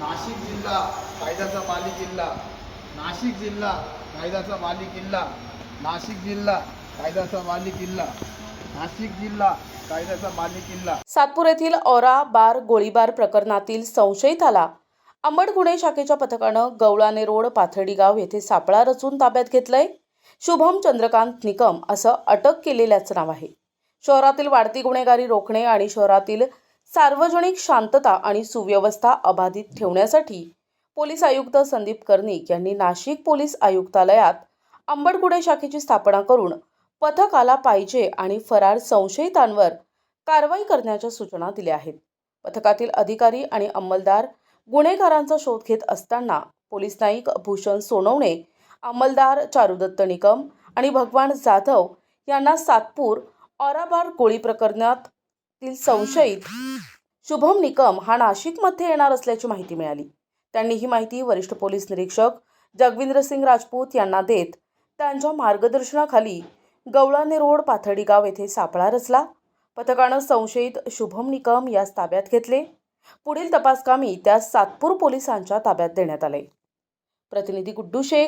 नाशिक जिल्हा कायद्याचा माली किल्ला नाशिक जिल्हा कायद्याचा माली किल्ला नाशिक जिल्हा कायद्याचा माली किल्ला नाशिक जिल्हा कायद्याचा माली किल्ला सातपूर येथील औरा बार गोळीबार प्रकरणातील संशयिताला अंबड गुन्हे शाखेच्या पथकानं गवळाने रोड पाथर्डी गाव येथे सापळा रचून ताब्यात घेतलंय. शुभम चंद्रकांत निकम असं अटक केलेल्याचं नाव आहे. शहरातील वाढती गुन्हेगारी रोखणे आणि शहरातील सार्वजनिक शांतता आणि सुव्यवस्था अबाधित ठेवण्यासाठी पोलीस आयुक्त संदीप कर्णिक यांनी नाशिक पोलीस आयुक्तालयात आंबडगुडे शाखेची स्थापना करून पथकाला पाहिजे आणि फरार संशयितांवर कारवाई करण्याच्या सूचना दिल्या आहेत. पथकातील अधिकारी आणि अंमलदार गुन्हेगारांचा शोध घेत असताना पोलीस नाईक भूषण सोनवणे अंमलदार चारुदत्त निकम आणि भगवान जाधव यांना सातपूर औराबार गोळी प्रकरणात प्रकरणातील संशयित शुभम निकम हा नाशिकमध्ये येणार असल्याची माहिती मिळाली. त्यांनी ही माहिती वरिष्ठ पोलीस निरीक्षक जगविंद्र सिंग राजपूत यांना देत त्यांच्या मार्गदर्शनाखाली गवळाने रोड पाथर्डी गाव येथे सापळा रचला. पथकानं संशयित शुभम निकम यास ताब्यात घेतले. पुढील तपासकामी त्यास सातपूर पोलिसांच्या ताब्यात देण्यात आले. प्रतिनिधी गुड्डू शेख